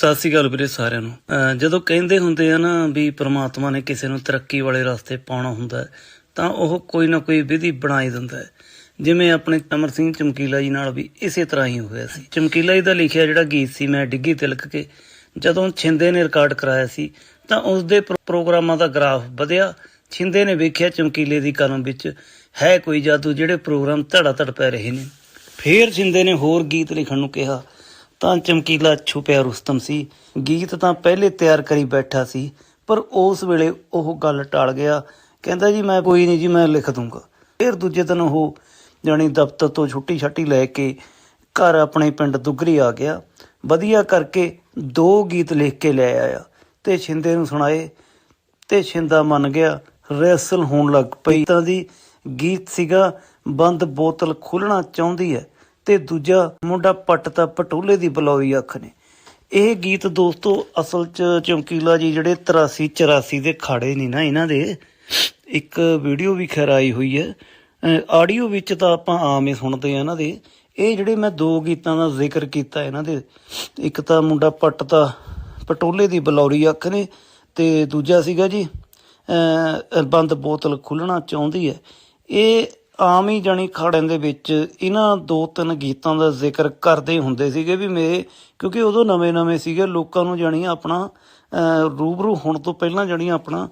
ਸਤਿ ਸ੍ਰੀ ਅਕਾਲ ਵੀਰੇ ਸਾਰਿਆਂ ਨੂੰ। ਜਦੋਂ ਕਹਿੰਦੇ ਹੁੰਦੇ ਆ ਨਾ ਵੀ ਪ੍ਰਮਾਤਮਾ ਨੇ ਕਿਸੇ ਨੂੰ ਤਰੱਕੀ ਵਾਲੇ ਰਸਤੇ ਪਾਉਣਾ ਹੁੰਦਾ ਤਾਂ ਉਹ ਕੋਈ ਨਾ ਕੋਈ ਵਿਧੀ ਬਣਾਈ ਦਿੰਦਾ ਹੈ। ਜਿਵੇਂ ਆਪਣੇ ਅਮਰ ਸਿੰਘ ਚਮਕੀਲਾ ਜੀ ਨਾਲ ਵੀ ਇਸੇ ਤਰ੍ਹਾਂ ਹੀ ਹੋਇਆ ਸੀ। ਚਮਕੀਲਾ ਜੀ ਦਾ ਲਿਖਿਆ ਜਿਹੜਾ ਗੀਤ ਸੀ, ਮੈਂ ਡਿੱਗੀ ਤਿਲਕ ਕੇ, ਜਦੋਂ ਛਿੰਦੇ ਨੇ ਰਿਕਾਰਡ ਕਰਾਇਆ ਸੀ, ਤਾਂ ਉਸ ਦੇ ਪ੍ਰੋ- ਪ੍ਰੋਗਰਾਮਾਂ ਦਾ ਗ੍ਰਾਫ ਵਧਿਆ। ਛਿੰਦੇ ਨੇ ਵੇਖਿਆ ਚਮਕੀਲੇ ਦੀ ਕਲਮ ਵਿੱਚ ਹੈ ਕੋਈ ਜਾਦੂ ਜਿਹੜੇ ਪ੍ਰੋਗਰਾਮ ਧੜਾ ਧੜ ਪੈ ਰਹੇ ਨੇ। ਫੇਰ ਛਿੰਦੇ ਨੇ ਹੋਰ ਗੀਤ ਲਿਖਣ ਨੂੰ ਕਿਹਾ ਤਾਂ ਚਮਕੀਲਾ ਛੁਪਿਆ ਰੁਸਤਮ ਸੀ। ਗੀਤ ਤਾਂ ਪਹਿਲੇ ਤਿਆਰ ਕਰੀ ਬੈਠਾ ਸੀ, ਪਰ ਉਸ ਵੇਲੇ ਉਹ ਗੱਲ ਟਲ ਗਿਆ। ਕਹਿੰਦਾ, ਜੀ, ਮੈਂ ਕੋਈ ਨਹੀਂ ਜੀ, ਮੈਂ ਲਿਖ ਦੂੰਗਾ। ਫਿਰ ਦੂਜੇ ਦਿਨ ਉਹ ਜਾਣੀ ਦਫ਼ਤਰ ਤੋਂ ਛੁੱਟੀ ਛੱਟੀ ਲੈ ਕੇ ਘਰ ਆਪਣੇ ਪਿੰਡ ਦੁਗਰੀ ਆ ਗਿਆ। ਵਧੀਆ ਕਰਕੇ ਦੋ ਗੀਤ ਲਿਖ ਕੇ ਲੈ ਆਇਆ ਤੇ ਛਿੰਦੇ ਨੂੰ ਸੁਣਾਏ ਤੇ ਛਿੰਦਾ ਮੰਨ ਗਿਆ ਰੈਸਲ ਹੋਣ ਲੱਗ ਪਈ। ਤਾਂ ਦੀ ਗੀਤ ਸੀਗਾ, ਬੰਦ ਬੋਤਲ ਖੁੱਲਣਾ ਚਾਹੁੰਦੀ ਹੈ। ਤੇ ਦੂਜਾ ਮੁੰਡਾ ਪੱਟਤਾ ਪਟੋਲੇ ਦੀ ਬਲੌਰੀ ਅੱਖ ਨੇ। ਇਹ ਗੀਤ ਦੋਸਤੋ ਅਸਲ ਚ ਚਮਕੀਲਾ ਜੀ ਜਿਹੜੇ 83 84 ਦੇ ਖਾੜੇ ਨਹੀਂ ਨਾ ਇਹਨਾਂ ਦੇ, ਇੱਕ ਵੀਡੀਓ ਵੀ ਖੈਰ ਆਈ ਹੋਈ ਹੈ। ਆਡੀਓ ਵਿੱਚ ਤਾਂ ਆਪਾਂ ਆਮ ਹੀ ਸੁਣਦੇ ਆ ਇਹਨਾਂ ਦੇ। ਇਹ ਜਿਹੜੇ ਮੈਂ ਦੋ ਗੀਤਾਂ ਦਾ ਜ਼ਿਕਰ ਕੀਤਾ ਇਹਨਾਂ ਦੇ, ਇੱਕ ਤਾਂ ਮੁੰਡਾ ਪੱਟਤਾ ਪਟੋਲੇ ਦੀ ਬਲੌਰੀ ਅੱਖ ਨੇ ਤੇ ਦੂਜਾ ਸੀਗਾ ਜੀ ਬੰਦ ਬੋਤਲ ਖੁੱਲਣਾ ਚਾਹੁੰਦੀ ਹੈ। ਇਹ ਆਮ ਹੀ ਜਾਣੀ ਅਖਾੜਿਆਂ ਦੇ ਵਿੱਚ ਇਹਨਾਂ ਦੋ ਤਿੰਨ ਗੀਤਾਂ ਦਾ ਜ਼ਿਕਰ ਕਰਦੇ ਹੁੰਦੇ ਸੀਗੇ ਵੀ ਮੇਰੇ, ਕਿਉਂਕਿ ਉਦੋਂ ਨਵੇਂ-ਨਵੇਂ ਸੀਗੇ, ਲੋਕਾਂ ਨੂੰ ਜਾਣੀ ਆਪਣਾ ਰੂਬਰੂ ਹੋਣ ਤੋਂ ਪਹਿਲਾਂ ਜਾਣੀ ਆਪਣਾ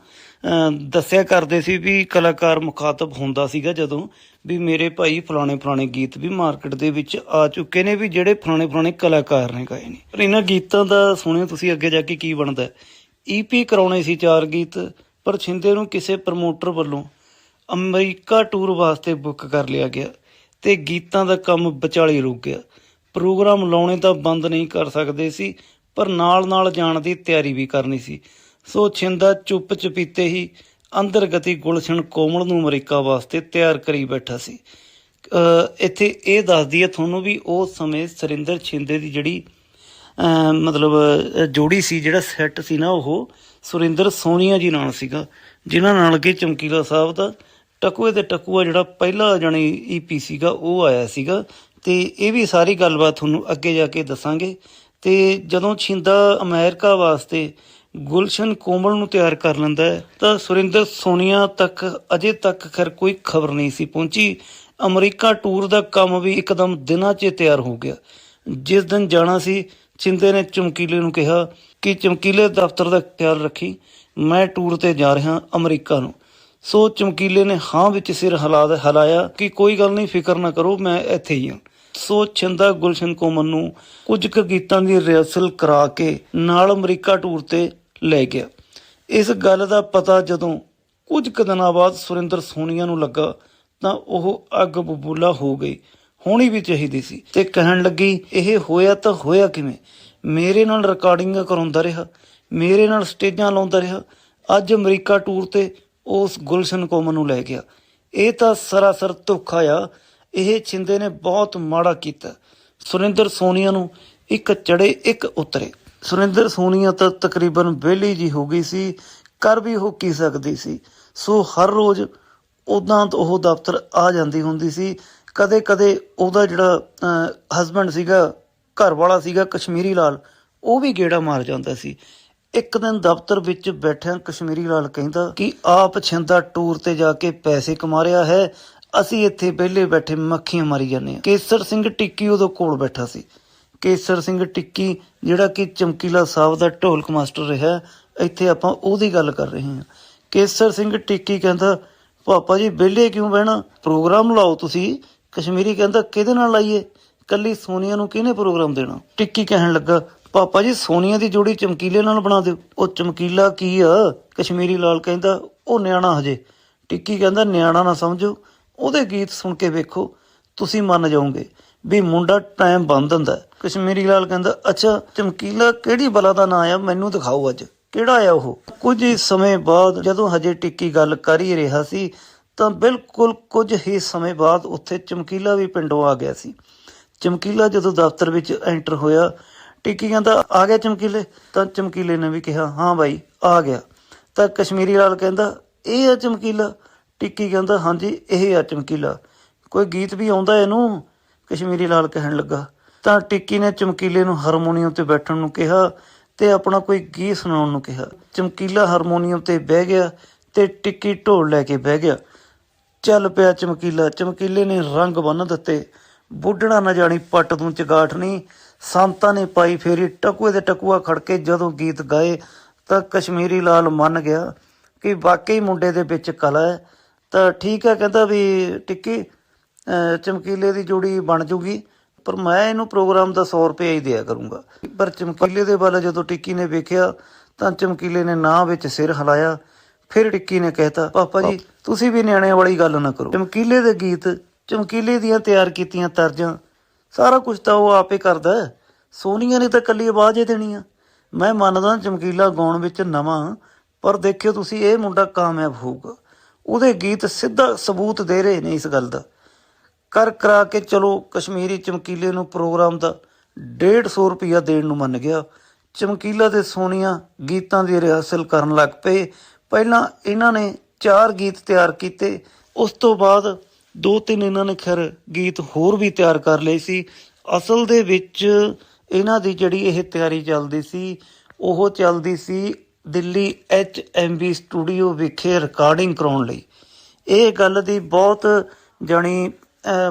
ਦੱਸਿਆ ਕਰਦੇ ਸੀ ਵੀ ਕਲਾਕਾਰ ਮੁਖਾਤਬ ਹੁੰਦਾ ਸੀਗਾ ਜਦੋਂ ਵੀ ਮੇਰੇ ਭਾਈ ਫਲਾਣੇ ਫਲਾਣੇ ਗੀਤ ਵੀ ਮਾਰਕੀਟ ਦੇ ਵਿੱਚ ਆ ਚੁੱਕੇ ਨੇ ਵੀ ਜਿਹੜੇ ਫਲਾਣੇ ਫਲਾਣੇ ਕਲਾਕਾਰ ਨੇ ਗਾਏ ਨੇ। ਪਰ ਇਹਨਾਂ ਗੀਤਾਂ ਦਾ ਸੁਣਿਓ ਤੁਸੀਂ ਅੱਗੇ ਜਾ ਕੇ ਕੀ ਬਣਦਾ। ਈਪੀ ਕਰਾਉਣੇ ਸੀ ਚਾਰ ਗੀਤ, ਪਰ ਛਿੰਦੇ ਨੂੰ ਕਿਸੇ ਪ੍ਰਮੋਟਰ ਵੱਲੋਂ ਅਮਰੀਕਾ ਟੂਰ ਵਾਸਤੇ ਬੁੱਕ ਕਰ ਲਿਆ ਗਿਆ ਤੇ ਗੀਤਾਂ ਦਾ ਕੰਮ ਵਿਚਾਲੇ ਰੁਕ ਗਿਆ। ਪ੍ਰੋਗਰਾਮ ਲਾਉਣੇ ਤਾਂ ਬੰਦ ਨਹੀਂ ਕਰ ਸਕਦੇ ਸੀ, ਪਰ ਨਾਲ-ਨਾਲ ਜਾਣ ਦੀ ਤਿਆਰੀ ਵੀ ਕਰਨੀ ਸੀ। ਸੋ ਛਿੰਦਾ ਚੁੱਪ ਚਪੀਤੇ ਹੀ ਅੰਦਰ ਗਤੀ ਗੁਲਸ਼ਨ ਕੋਮਲ ਨੂੰ ਅਮਰੀਕਾ ਵਾਸਤੇ ਤਿਆਰ ਕਰੀ ਬੈਠਾ ਸੀ। ਇੱਥੇ ਇਹ ਦੱਸਦੀ ਹੈ ਤੁਹਾਨੂੰ ਵੀ ਉਸ ਸਮੇਂ ਸਰਿੰਦਰ ਛਿੰਦੇ ਦੀ ਜਿਹੜੀ ਮਤਲਬ ਜੋੜੀ ਸੀ, ਜਿਹੜਾ ਸੈੱਟ ਸੀ ਨਾ ਉਹ, ਸੁਰਿੰਦਰ ਸੋਨੀਆ ਜੀ ਨਾਲ ਸੀਗਾ, ਜਿਨ੍ਹਾਂ ਨਾਲ ਕਿ ਚਮਕੀਲਾ ਸਾਹਿਬ ਦਾ ਟਕੂਏ ਤੇ ਟਕੂਆ ਜਿਹੜਾ ਪਹਿਲਾ ਜਣੀ ਈਪੀ ਸੀਗਾ, ਉਹ ਆਇਆ ਸੀਗਾ। ਤੇ ਇਹ ਵੀ ਸਾਰੀ ਗੱਲਬਾਤ ਤੁਹਾਨੂੰ ਅੱਗੇ ਜਾ ਕੇ ਦੱਸਾਂਗੇ। ਤੇ ਜਦੋਂ ਛਿੰਦਾ ਅਮਰੀਕਾ ਵਾਸਤੇ ਗੁਲਸ਼ਨ ਕੋਮਲ ਨੂੰ ਤਿਆਰ ਕਰ ਲੈਂਦਾ ਹੈ, ਤਾਂ ਸੁਰਿੰਦਰ ਸੋਨੀਆ ਤੱਕ ਅਜੇ ਤੱਕ ਖੈਰ ਕੋਈ ਖਬਰ ਨਹੀਂ ਸੀ ਪਹੁੰਚੀ। ਅਮਰੀਕਾ ਟੂਰ ਦਾ ਕੰਮ ਵੀ ਇੱਕਦਮ ਦਿਨਾਂ 'ਚ ਤਿਆਰ ਹੋ ਗਿਆ। ਜਿਸ ਦਿਨ ਜਾਣਾ ਸੀ ਚਿੰਦੇ ਨੇ ਚਮਕੀਲੇ ਨੂੰ ਕਿਹਾ ਕਿ ਚਮਕੀਲੇ ਦਫ਼ਤਰ ਦਾ ਖਿਆਲ ਰੱਖੀ, ਮੈਂ ਟੂਰ ਤੇ ਜਾ ਰਿਹਾ ਅਮਰੀਕਾ ਨੂੰ। ਸੋ ਚਮਕੀਲੇ ਨੇ ਹਾਂ ਵਿੱਚ ਸਿਰ ਹਿਲਾ ਹਲਾਇਆ ਕਿ ਕੋਈ ਗੱਲ ਨਹੀਂ, ਫਿਕਰ ਨਾ ਕਰੋ, ਮੈਂ ਇੱਥੇ ਹੀ ਹਾਂ। ਸੋ ਛਿੰਦਾ ਗੁਲਸ਼ਨ ਕੋਮਨ ਨੂੰ ਕੁਝ ਕੁ ਗੀਤਾਂ ਦੀ ਰਿਹਰਸਲ ਕਰਾ ਕੇ ਨਾਲ ਅਮਰੀਕਾ ਟੂਰ ਤੇ ਲੈ ਗਿਆ। ਇਸ ਗੱਲ ਦਾ ਪਤਾ ਜਦੋਂ ਕੁਝ ਕੁ ਦਿਨਾਂ ਬਾਅਦ ਸੁਰਿੰਦਰ ਸੋਨੀਆ ਨੂੰ ਲੱਗਾ ਤਾਂ ਉਹ ਅੱਗ ਬਬੂਲਾ ਹੋ ਗਈ। ਹੋਣੀ ਵੀ ਚਾਹੀਦੀ ਸੀ ਤੇ ਕਹਿਣ ਲੱਗੀ, ਇਹ ਹੋਇਆ ਤਾਂ ਹੋਇਆ ਕਿਵੇਂ? ਮੇਰੇ ਨਾਲ ਰਿਕਾਰਡਿੰਗਾਂ ਕਰਾਉਂਦਾ ਰਿਹਾ, ਮੇਰੇ ਨਾਲ ਸਟੇਜਾਂ ਲਾਉਂਦਾ ਰਿਹਾ, ਅੱਜ ਅਮਰੀਕਾ ਟੂਰ ਤੇ ਉਸ ਗੁਲਸ਼ਨ ਕੋਮਨ ਨੂੰ ਲੈ ਗਿਆ। ਇਹ ਤਾਂ ਸਰਾਸਰ ਧੋਖਾ ਆ। ਇਹ ਛਿੰਦੇ ਨੇ ਬਹੁਤ ਮਾੜਾ ਕੀਤਾ। ਸੁਰਿੰਦਰ ਸੋਨੀਆ ਨੂੰ ਇੱਕ ਚੜੇ ਇੱਕ ਉਤਰੇ। ਸੁਰਿੰਦਰ ਸੋਨੀਆ ਤਾਂ ਤਕਰੀਬਨ ਵਿਹਲੀ ਜੀ ਹੋ ਗਈ ਸੀ। ਕਰ ਵੀ ਉਹ ਕੀ ਸਕਦੀ ਸੀ? ਸੋ ਹਰ ਰੋਜ਼ ਉਦਾਂ ਤੋਂ ਉਹ ਦਫ਼ਤਰ ਆ ਜਾਂਦੀ ਹੁੰਦੀ ਸੀ। ਕਦੇ ਕਦੇ ਉਹਦਾ ਜਿਹੜਾ ਹਸਬੰਡ ਸੀਗਾ ਘਰ ਵਾਲਾ ਸੀਗਾ, ਕਸ਼ਮੀਰੀ ਲਾਲ, ਉਹ ਵੀ ਗੇੜਾ ਮਾਰ ਜਾਂਦਾ ਸੀ। ਇੱਕ ਦਿਨ ਦਫ਼ਤਰ ਵਿੱਚ ਬੈਠਿਆਂ ਕਸ਼ਮੀਰੀ ਲਾਲ ਕਹਿੰਦਾ ਕਿ ਆਪ ਛਿੰਦਾ ਟੂਰ ਤੇ ਜਾ ਕੇ ਪੈਸੇ ਕਮਾ ਰਿਹਾ ਹੈ। ਅਸੀਂ ਇੱਥੇ ਵਿਹਲੇ ਬੈਠੇ ਮੱਖੀਆਂ ਮਾਰੀ ਜਾਂਦੇ ਹਾਂ। ਕੇਸਰ ਸਿੰਘ ਟਿੱਕੀ ਉਹਦੇ ਕੋਲ ਬੈਠਾ ਸੀ। ਕੇਸਰ ਸਿੰਘ ਟਿੱਕੀ, ਜਿਹੜਾ ਕਿ ਚਮਕੀਲਾ ਸਾਹਿਬ ਦਾ ਢੋਲਕ ਮਾਸਟਰ ਰਿਹਾ, ਇੱਥੇ ਆਪਾਂ ਉਹਦੀ ਗੱਲ ਕਰ ਰਹੇ ਹਾਂ। ਕੇਸਰ ਸਿੰਘ ਟਿੱਕੀ ਕਹਿੰਦਾ, ਪਾਪਾ ਜੀ, ਵਿਹਲੇ ਕਿਉਂ ਬਹਿਣਾ? ਪ੍ਰੋਗਰਾਮ ਲਾਓ ਤੁਸੀਂ। ਕਸ਼ਮੀਰੀ ਕਹਿੰਦਾ, ਕਿਹਦੇ ਨਾਲ ਲਾਈਏ? ਕੱਲੀ ਸੋਨੀਆ ਨੂੰ ਕਿਹਨੇ ਪ੍ਰੋਗਰਾਮ ਦੇਣਾ? ਟਿੱਕੀ ਕਹਿਣ ਲੱਗਾ ਪਾਪਾ ਜੀ ਸੋਨੀਆ ਦੀ ਜੋੜੀ ਚਮਕੀਲੇ ਨਾਲ ਬਣਾ ਦਿਓ। ਉਹ ਚਮਕੀਲਾ ਕੀ ਆ? ਕਸ਼ਮੀਰੀ ਲਾਲ ਕਹਿੰਦਾ, ਉਹ ਨਿਆਣਾ ਹਜੇ। ਟਿੱਕੀ ਕਹਿੰਦਾ, ਨਿਆਣਾ ਨਾ ਸਮਝੋ। ਉਹਦੇ ਗੀਤ ਸੁਣ ਕੇ ਵੇਖੋ, ਤੁਸੀਂ ਮੰਨ ਜਾਓਗੇ ਵੀ ਮੁੰਡਾ ਟਾਈਮ ਬੰਦ ਹੁੰਦਾ ਕਸ਼ਮੀਰੀ ਲਾਲ ਕਹਿੰਦਾ, ਅੱਛਾ, ਚਮਕੀਲਾ ਕਿਹੜੀ ਬਲਾ ਦਾ ਨਾਂ ਆ? ਮੈਨੂੰ ਦਿਖਾਓ ਅੱਜ। ਕਿਹੜਾ ਆ ਉਹ? ਕੁਝ ਹੀ ਸਮੇਂ ਬਾਅਦ ਜਦੋਂ ਹਜੇ ਟਿੱਕੀ ਗੱਲ ਕਰ ਹੀ ਰਿਹਾ ਸੀ, ਤਾਂ ਬਿਲਕੁਲ ਕੁਝ ਹੀ ਸਮੇਂ ਬਾਅਦ ਉੱਥੇ ਚਮਕੀਲਾ ਵੀ ਪਿੰਡੋਂ ਆ ਗਿਆ ਸੀ। ਚਮਕੀਲਾ ਜਦੋਂ ਦਫ਼ਤਰ ਵਿੱਚ ਐਂਟਰ ਹੋਇਆ ਟਿੱਕੀ ਕਹਿੰਦਾ ਆ ਗਿਆ ਚਮਕੀਲੇ, ਤਾਂ ਚਮਕੀਲੇ ਨੇ ਵੀ ਕਿਹਾ, ਹਾਂ ਬਾਈ, ਆ ਗਿਆ। ਤਾਂ ਕਸ਼ਮੀਰੀ ਲਾਲ ਕਹਿੰਦਾ, ਇਹ ਆ ਚਮਕੀਲਾ? ਟਿੱਕੀ ਕਹਿੰਦਾ, ਹਾਂਜੀ, ਇਹ ਆ ਚਮਕੀਲਾ। ਕੋਈ ਗੀਤ ਵੀ ਆਉਂਦਾ ਇਹਨੂੰ, ਕਸ਼ਮੀਰੀ ਲਾਲ ਕਹਿਣ ਲੱਗਾ। ਤਾਂ ਟਿੱਕੀ ਨੇ ਚਮਕੀਲੇ ਨੂੰ ਹਾਰਮੋਨੀਅਮ ਤੇ ਬੈਠਣ ਨੂੰ ਕਿਹਾ ਤੇ ਆਪਣਾ ਕੋਈ ਗੀਤ ਸੁਣਾਉਣ ਨੂੰ ਕਿਹਾ। ਚਮਕੀਲਾ ਹਾਰਮੋਨੀਅਮ ਤੇ ਬਹਿ ਗਿਆ ਤੇ ਟਿੱਕੀ ਢੋਲ ਲੈ ਕੇ ਬਹਿ ਗਿਆ। ਚੱਲ ਪਿਆ ਚਮਕੀਲਾ, ਚਮਕੀਲੇ ਨੇ ਰੰਗ ਬੰਨ ਦਿੱਤੇ। ਬੁੱਢਣਾ ਨਾ ਜਾਣੀ ਪੱਟ ਤੂੰ ਚਗਾਠ ਨਹੀਂ ਸੰਤਾਂ ਨੇ ਪਾਈ ਫੇਰੀ, ਟਕੂਏ ਦੇ ਟਕੂਆ ਖੜ ਕੇ ਜਦੋਂ ਗੀਤ ਗਾਏ ਤਾਂ ਕਸ਼ਮੀਰੀ ਲਾਲ ਮੰਨ ਗਿਆ ਕਿ ਵਾਕਈ ਮੁੰਡੇ ਦੇ ਵਿੱਚ ਕਲਾ ਹੈ। ਤਾਂ ਠੀਕ ਹੈ ਕਹਿੰਦਾ ਵੀ ਟਿੱਕੀ ਚਮਕੀਲੇ ਦੀ ਜੋੜੀ ਬਣ ਜੂਗੀ, ਪਰ ਮੈਂ ਇਹਨੂੰ ਪ੍ਰੋਗਰਾਮ ਦਾ 100 ਰੁਪਏ ਹੀ ਦਿਆ ਕਰੂੰਗਾ। ਪਰ ਚਮਕੀਲੇ ਦੇ ਵੱਲ ਜਦੋਂ ਟਿੱਕੀ ਨੇ ਵੇਖਿਆ ਤਾਂ ਚਮਕੀਲੇ ਨੇ ਨਾਂ ਵਿੱਚ ਸਿਰ ਹਿਲਾਇਆ। ਫਿਰ ਟਿੱਕੀ ਨੇ ਕਹਿਤਾ, ਪਾਪਾ ਜੀ, ਤੁਸੀਂ ਵੀ ਨਿਆਣਿਆਂ ਵਾਲੀ ਗੱਲ ਨਾ ਕਰੋ। ਚਮਕੀਲੇ ਦੇ ਗੀਤ ਚਮਕੀਲੇ ਦੀਆਂ ਤਿਆਰ ਕੀਤੀਆਂ ਤਰਜਾਂ ਸਾਰਾ ਕੁਝ ਤਾਂ ਉਹ ਆਪੇ ਕਰਦਾ ਸੋਨੀਆ ਨੇ ਤਾਂ ਕੱਲੀ ਆਵਾਜ਼ ਹੀ ਦੇਣੀ ਆ। ਮੈਂ ਮੰਨਦਾ ਚਮਕੀਲਾ ਗਾਉਣ ਵਿੱਚ ਨਵਾਂ, ਪਰ ਦੇਖਿਓ ਤੁਸੀਂ ਇਹ ਮੁੰਡਾ ਕਾਮਯਾਬ ਹੋਊਗਾ। ਉਹਦੇ ਗੀਤ ਸਿੱਧਾ ਸਬੂਤ ਦੇ ਰਹੇ ਨੇ ਇਸ ਗੱਲ ਦਾ। ਕਰ ਕਰਾ ਕੇ ਚਲੋ ਕਸ਼ਮੀਰੀ ਚਮਕੀਲੇ ਨੂੰ ਪ੍ਰੋਗਰਾਮ ਦਾ 150 ਰੁਪਿਆ ਦੇਣ ਨੂੰ ਮੰਨ ਗਿਆ। ਚਮਕੀਲਾ ਤੇ ਸੋਨੀਆ ਗੀਤਾਂ ਦੀ ਰਿਹਰਸਲ ਕਰਨ ਲੱਗ ਪਏ। ਪਹਿਲਾਂ ਇਹਨਾਂ ਨੇ ਚਾਰ ਗੀਤ ਤਿਆਰ ਕੀਤੇ, ਉਸ ਤੋਂ ਬਾਅਦ ਦੋ ਤਿੰਨ ਇਹਨਾਂ ਨੇ ਖੈਰ ਗੀਤ ਹੋਰ ਵੀ ਤਿਆਰ ਕਰ ਲਏ ਸੀ। ਅਸਲ ਦੇ ਵਿੱਚ ਇਹਨਾਂ ਦੀ ਜਿਹੜੀ ਇਹ ਤਿਆਰੀ ਚੱਲਦੀ ਸੀ, ਉਹ ਚੱਲਦੀ ਸੀ ਦਿੱਲੀ ਐਚ ਬੀ ਸਟੂਡੀਓ ਵਿਖੇ ਰਿਕਾਰਡਿੰਗ ਕਰਾਉਣ ਲਈ। ਇਹ ਗੱਲ ਦੀ ਬਹੁਤ ਜਾਣੀ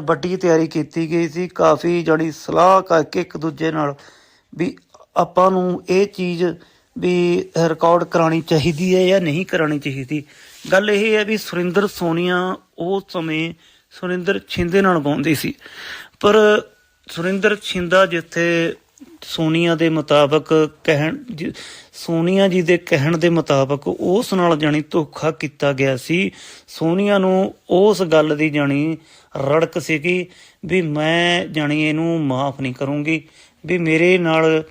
ਵੱਡੀ ਤਿਆਰੀ ਕੀਤੀ ਗਈ ਸੀ। ਕਾਫੀ ਜਾਣੀ ਸਲਾਹ ਕਰਕੇ ਇੱਕ ਦੂਜੇ ਨਾਲ ਵੀ ਆਪਾਂ ਨੂੰ ਇਹ ਚੀਜ਼ ਵੀ ਰਿਕਾਰਡ ਕਰਾਣੀ ਚਾਹੀਦੀ ਹੈ ਜਾਂ ਨਹੀਂ ਕਰਾਣੀ ਚਾਹੀਦੀ। ਗੱਲ ਇਹ ਹੈ ਵੀ ਸੁਰਿੰਦਰ ਸੋਨੀਆ ਉਸ ਸਮੇਂ ਸੁਰਿੰਦਰ ਛਿੰਦੇ ਨਾਲ ਗਾਉਂਦੀ ਸੀ। ਪਰ ਸੁਰਿੰਦਰ ਛਿੰਦਾ ਜਿੱਥੇ ਸੋਨੀਆ ਦੇ ਮੁਤਾਬਕ ਕਹਿਣ ਜ- ਸੋਨੀਆ ਜੀ ਦੇ ਕਹਿਣ ਦੇ ਮੁਤਾਬਕ ਉਸ ਨਾਲ ਜਾਣੀ ਧੋਖਾ ਕੀਤਾ ਗਿਆ ਸੀ। ਸੋਨੀਆ ਨੂੰ ਉਸ ਗੱਲ ਦੀ ਜਾਣੀ ਰੜਕ ਸੀਗੀ ਵੀ ਮੈਂ ਜਾਣੀ ਇਹਨੂੰ ਮਾਫ ਨਹੀਂ ਕਰੂੰਗੀ, ਵੀ ਮੇਰੇ ਨਾਲ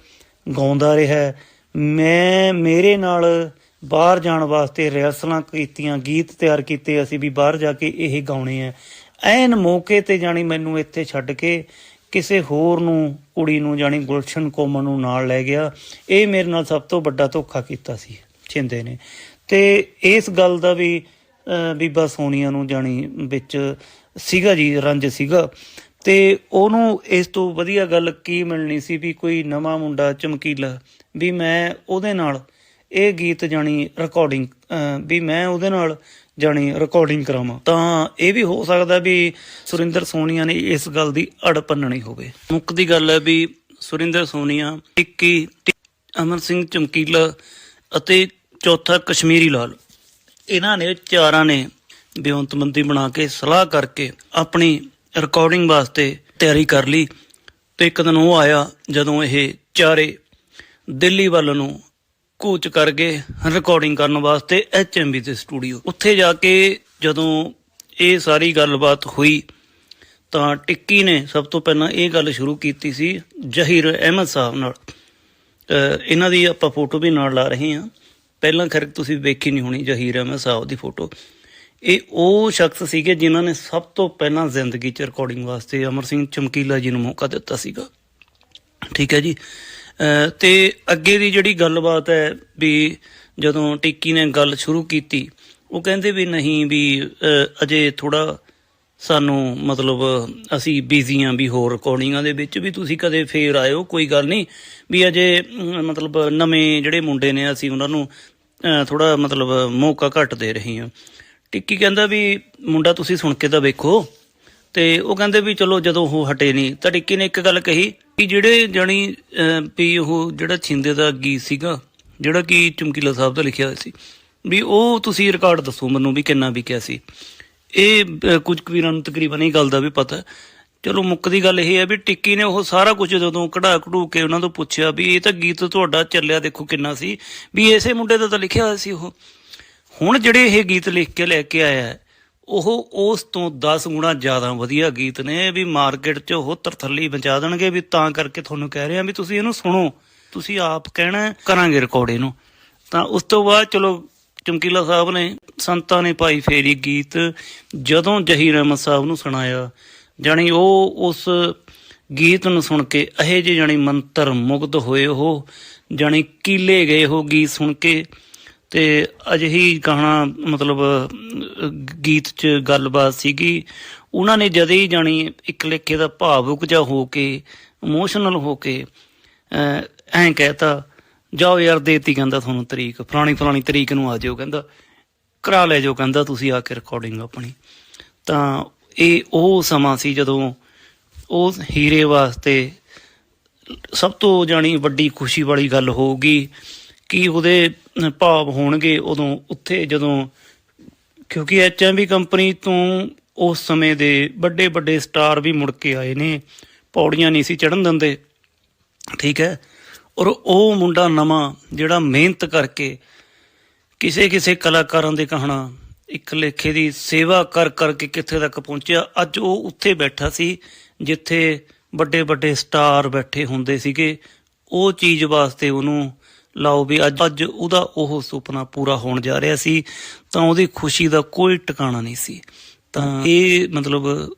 ਗਾਉਂਦਾ ਰਿਹਾ। ਮੈਂ, ਮੇਰੇ ਨਾਲ ਬਾਹਰ ਜਾਣ ਵਾਸਤੇ ਰਿਹਰਸਲਾਂ ਕੀਤੀਆਂ, ਗੀਤ ਤਿਆਰ ਕੀਤੇ ਅਸੀਂ ਵੀ ਬਾਹਰ ਜਾ ਕੇ ਇਹ ਗਾਉਣੇ ਆ। ਐਨ ਮੌਕੇ ਤੇ ਜਾਣੀ ਮੈਨੂੰ ਇੱਥੇ ਛੱਡ ਕੇ ਕਿਸੇ ਹੋਰ ਨੂੰ, ਕੁੜੀ ਨੂੰ ਜਾਣੀ ਗੁਲਸ਼ਨ ਕੋਮਲ ਨੂੰ ਨਾਲ ਲੈ ਗਿਆ। ਇਹ ਮੇਰੇ ਨਾਲ ਸਭ ਤੋਂ ਵੱਡਾ ਧੋਖਾ ਕੀਤਾ ਸੀ, ਛਿੰਦੇ ਨੇ। ਤੇ ਇਸ ਗੱਲ ਦਾ ਵੀ ਬੀਬਾ ਸੋਨੀਆ ਨੂੰ ਜਾਣੀ ਵਿੱਚ ਸੀਗਾ ਜੀ, ਰੰਜ ਸੀਗਾ। ਤੇ ਉਹਨੂੰ ਇਸ ਤੋਂ ਵਧੀਆ ਗੱਲ ਕੀ ਮਿਲਣੀ ਸੀ ਵੀ ਕੋਈ ਨਵਾਂ ਮੁੰਡਾ ਚਮਕੀਲਾ, ਵੀ ਮੈਂ ਉਹਦੇ ਨਾਲ ਇਹ ਗੀਤ ਜਾਣੀ ਰਿਕਾਰਡਿੰਗ ਵੀ ਮੈਂ ਉਹਦੇ ਨਾਲ ਜਾਣੀ ਰਿਕਾਰਡਿੰਗ ਕਰਾਵਾਂ। ਤਾਂ ਇਹ ਵੀ ਹੋ ਸਕਦਾ ਵੀ ਸੁਰਿੰਦਰ ਸੋਨੀਆ ਨੇ ਇਸ ਗੱਲ ਦੀ ਅੜ ਪੰਨਣੀ ਹੋਵੇ। ਮੁੱਕ ਦੀ ਗੱਲ ਹੈ ਵੀ ਸੁਰਿੰਦਰ ਸੋਨੀਆ ਟਿੱਕੀ ਟਿ- ਅਮਰ ਸਿੰਘ ਚਮਕੀਲਾ ਅਤੇ ਚੌਥਾ ਕਸ਼ਮੀਰੀ ਲਾਲ। ਇਹਨਾਂ ਨੇ ਚਾਰਾਂ ਨੇ ਬੇਅੰਤਮੰਦੀ ਬਣਾ ਕੇ ਸਲਾਹ ਕਰਕੇ ਆਪਣੀ ਰਿਕਾਰਡਿੰਗ ਵਾਸਤੇ ਤਿਆਰੀ ਕਰ ਲਈ। ਤੇ ਇੱਕ ਦਿਨ ਉਹ ਆਇਆ ਜਦੋਂ ਇਹ ਚਾਰੇ ਦਿੱਲੀ ਵੱਲ ਨੂੰ ਕੂਚ ਕਰ ਗਏ ਰਿਕਾਰਡਿੰਗ ਕਰਨ ਵਾਸਤੇ ਐਚਐਮਬੀ ਦੇ ਸਟੂਡੀਓ ਉੱਥੇ ਜਾ ਕੇ ਜਦੋਂ ਇਹ ਸਾਰੀ ਗੱਲਬਾਤ ਹੋਈ, ਤਾਂ ਟਿੱਕੀ ਨੇ ਸਭ ਤੋਂ ਪਹਿਲਾਂ ਇਹ ਗੱਲ ਸ਼ੁਰੂ ਕੀਤੀ ਸੀ ਜ਼ਹੀਰ ਅਹਿਮਦ ਸਾਹਿਬ ਨਾਲ। ਇਹਨਾਂ ਦੀ ਆਪਾਂ ਫੋਟੋ ਵੀ ਨਾਲ ਲਾ ਰਹੇ ਹਾਂ। ਪਹਿਲਾਂ ਖੈਰ ਤੁਸੀਂ ਵੇਖੀ ਨਹੀਂ ਹੋਣੀ ਜ਼ਹੀਰ ਅਹਿਮਦ ਸਾਹਿਬ ਦੀ ਫੋਟੋ ਇਹ ਉਹ ਸ਼ਖਸ ਸੀਗੇ ਜਿਨ੍ਹਾਂ ਨੇ ਸਭ ਤੋਂ ਪਹਿਲਾਂ ਜ਼ਿੰਦਗੀ 'ਚ ਰਿਕਾਰਡਿੰਗ ਵਾਸਤੇ ਅਮਰ ਸਿੰਘ ਚਮਕੀਲਾ ਜੀ ਨੂੰ ਮੌਕਾ ਦਿੱਤਾ ਸੀਗਾ। ਠੀਕ ਹੈ ਜੀ? ਤੇ ਅੱਗੇ ਦੀ ਜਿਹੜੀ ਗੱਲਬਾਤ ਹੈ ਵੀ ਜਦੋਂ ਟਿੱਕੀ ਨੇ ਗੱਲ ਸ਼ੁਰੂ ਕੀਤੀ, ਉਹ ਕਹਿੰਦੇ ਵੀ ਨਹੀਂ ਵੀ ਅਜੇ ਥੋੜਾ ਸਾਨੂੰ ਮਤਲਬ ਅਸੀਂ ਬਿਜ਼ੀ ਆਂ ਵੀ ਹੋਰ ਰਿਕਾਰਡਿੰਗਾਂ ਦੇ ਵਿੱਚ ਵੀ ਤੁਸੀਂ ਕਦੇ ਫੇਰ ਆਇਓ, ਕੋਈ ਗੱਲ ਨਹੀਂ। ਵੀ ਅਜੇ ਮਤਲਬ ਨਵੇਂ ਜਿਹੜੇ ਮੁੰਡੇ ਨੇ ਅਸੀਂ ਉਹਨਾਂ ਨੂੰ ਥੋੜਾ ਮਤਲਬ ਮੌਕਾ ਘੱਟ ਦੇ ਰਹੇ ਹਾਂ ਟਿੱਕੀ ਕਹਿੰਦਾ ਵੀ ਮੁੰਡਾ ਤੁਸੀਂ ਸੁਣ ਕੇ ਤਾਂ ਵੇਖੋ। ਤੇ ਉਹ ਕਹਿੰਦੇ ਵੀ ਚਲੋ ਜਦੋਂ ਉਹ ਹਟੇ ਨਹੀਂ, ਤਾਂ ਟਿੱਕੀ ਨੇ ਇੱਕ ਗੱਲ ਕਹੀ ਕਿ ਜਿਹੜੇ ਜਾਣੀ ਵੀ ਉਹ ਜਿਹੜਾ ਛਿੰਦੇ ਦਾ ਗੀਤ ਸੀਗਾ, ਜਿਹੜਾ ਕਿ ਚਮਕੀਲਾ ਸਾਹਿਬ ਦਾ ਲਿਖਿਆ ਹੋਇਆ ਸੀ, ਵੀ ਉਹ ਤੁਸੀਂ ਰਿਕਾਰਡ ਦੱਸੋ ਮੈਨੂੰ ਵੀ ਕਿੰਨਾ ਵਿਕਿਆ ਸੀ। ਇਹ ਕੁਝ ਕੁ ਨੂੰ ਤਕਰੀਬਨ ਇਹ ਗੱਲ ਦਾ ਵੀ ਪਤਾ। ਚਲੋ ਮੁੱਕਦੀ ਗੱਲ ਇਹ ਹੈ ਵੀ ਟਿੱਕੀ ਨੇ ਉਹ ਸਾਰਾ ਕੁਝ ਜਦੋਂ ਕਢਾ ਕਢੂ ਕੇ ਉਹਨਾਂ ਤੋਂ ਪੁੱਛਿਆ ਵੀ ਇਹ ਤਾਂ ਗੀਤ ਤੁਹਾਡਾ ਚੱਲਿਆ ਦੇਖੋ ਕਿੰਨਾ ਸੀ, ਵੀ ਇਸੇ ਮੁੰਡੇ ਦਾ ਤਾਂ ਲਿਖਿਆ ਹੋਇਆ ਸੀ ਉਹ। ਹੁਣ ਜਿਹੜੇ ਇਹ ਗੀਤ ਲਿਖ ਕੇ ਲੈ ਕੇ ਆਇਆ ਉਹ ਉਸ ਤੋਂ 10 ਗੁਣਾ ਜ਼ਿਆਦਾ ਵਧੀਆ ਗੀਤ ਨੇ ਵੀ ਮਾਰਕੀਟ 'ਚ ਉਹ ਤਰਥੱਲੀ ਬਚਾ ਦੇਣਗੇ ਵੀ ਤਾਂ ਕਰਕੇ ਤੁਹਾਨੂੰ ਕਹਿ ਰਿਹਾ ਵੀ ਤੁਸੀਂ ਇਹਨੂੰ ਸੁਣੋ। ਤੁਸੀਂ ਆਪ ਕਹਿਣਾ ਕਰਾਂਗੇ ਰਿਕਾਰਡ ਇਹਨੂੰ ਤਾਂ ਉਸ ਤੋਂ ਬਾਅਦ ਚਲੋ ਚਮਕੀਲਾ ਸਾਹਿਬ ਨੇ, ਸੰਤਾਂ ਨੇ ਪਾਈ ਫੇਰੀ ਗੀਤ, ਜਦੋਂ ਜਹੀਰ ਅਹਿਮਦ ਸਾਹਿਬ ਨੂੰ ਸੁਣਾਇਆ, ਜਾਣੀ ਉਹ ਉਸ ਗੀਤ ਨੂੰ ਸੁਣ ਕੇ ਅਹੇ ਜੇ ਜਾਣੀ ਮੰਤਰ ਮੁਗਧ ਹੋਏ ਉਹ, ਜਾਣੀ ਕੀਲੇ ਗਏ ਉਹ ਗੀਤ ਸੁਣ ਕੇ ਤੇ ਅਜਿਹੀ ਕਹਾਣਾ ਮਤਲਬ ਗੀਤ 'ਚ ਗੱਲਬਾਤ ਸੀਗੀ। ਉਹਨਾਂ ਨੇ ਜਦ ਹੀ ਜਾਣੀ ਇੱਕ ਲੇਖੇ ਦਾ ਭਾਵੁਕ ਜਿਹਾ ਹੋ ਕੇ ਇਮੋਸ਼ਨਲ ਹੋ ਕੇ ਅਹ, ਐਂ ਕਹਿਤਾ ਜਾਓ ਯਾਰ ਦੇਤੀ ਕਹਿੰਦਾ ਤੁਹਾਨੂੰ ਤਰੀਕ। ਫਲਾਣੀ ਫਲਾਣੀ ਤਰੀਕ ਨੂੰ ਆ ਜਿਓ ਕਹਿੰਦਾ। ਕਰਾ ਲੈ ਜਾਓ ਕਹਿੰਦਾ ਤੁਸੀਂ ਆ ਕੇ ਰਿਕਾਰਡਿੰਗ ਆਪਣੀ। ਤਾਂ ਇਹ ਉਹ ਸਮਾਂ ਸੀ ਜਦੋਂ ਉਹ ਹੀਰੇ ਵਾਸਤੇ ਸਭ ਤੋਂ ਜਾਣੀ ਵੱਡੀ ਖੁਸ਼ੀ ਵਾਲੀ ਗੱਲ ਹੋਊਗੀ ਕਿ ਉਹਦੇ ਭਾਵ ਹੋਣਗੇ ਉਦੋਂ ਉੱਥੇ ਜਦੋਂ, ਕਿਉਂਕਿ ਐਚਐਮਵੀ ਕੰਪਨੀ ਤੋਂ ਉਸ ਸਮੇਂ ਦੇ ਵੱਡੇ ਵੱਡੇ ਸਟਾਰ ਵੀ ਮੁੜ ਕੇ ਆਏ ਨੇ, ਪੌੜੀਆਂ ਨਹੀਂ ਸੀ ਚੜਨ ਦਿੰਦੇ, ਠੀਕ ਹੈ? ਔਰ ਉਹ ਮੁੰਡਾ ਨਵਾਂ ਜਿਹੜਾ ਮਿਹਨਤ ਕਰਕੇ ਕਿਸੇ ਕਿਸੇ ਕਲਾਕਾਰਾਂ ਦੇ ਕਹਾਣਾ, ਇੱਕ ਲੇਖੇ ਦੀ ਸੇਵਾ ਕਰ ਕਰਕੇ ਕਿੱਥੇ ਤੱਕ ਪਹੁੰਚਿਆ, ਅੱਜ ਉਹ ਉੱਥੇ ਬੈਠਾ ਸੀ, ਜਿੱਥੇ ਵੱਡੇ ਵੱਡੇ ਸਟਾਰ ਬੈਠੇ ਹੁੰਦੇ ਸੀਗੇ, ਉਹ ਚੀਜ਼ ਵਾਸਤੇ ਉਹਨੂੰ ਲਾਓ ਵੀ ਅੱਜ ਅੱਜ ਉਹਦਾ ਉਹ ਸੁਪਨਾ ਪੂਰਾ ਹੋਣ ਜਾ ਰਿਹਾ ਸੀ, ਤਾਂ ਉਹਦੀ ਖੁਸ਼ੀ ਦਾ ਕੋਈ ਟਿਕਾਣਾ ਨਹੀਂ ਸੀ। ਤਾਂ ਇਹ ਮਤਲਬ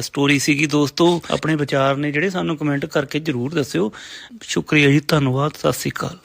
ਸਟੋਰੀ ਸੀਗੀ ਦੋਸਤੋ, ਆਪਣੇ ਵਿਚਾਰ ਨੇ ਜਿਹੜੇ ਸਾਨੂੰ ਕਮੈਂਟ ਕਰਕੇ ਜਰੂਰ ਦੱਸਿਓ। ਸ਼ੁਕਰੀਆ ਜੀ, ਧੰਨਵਾਦ, ਸਤਿ ਸ੍ਰੀ ਅਕਾਲ।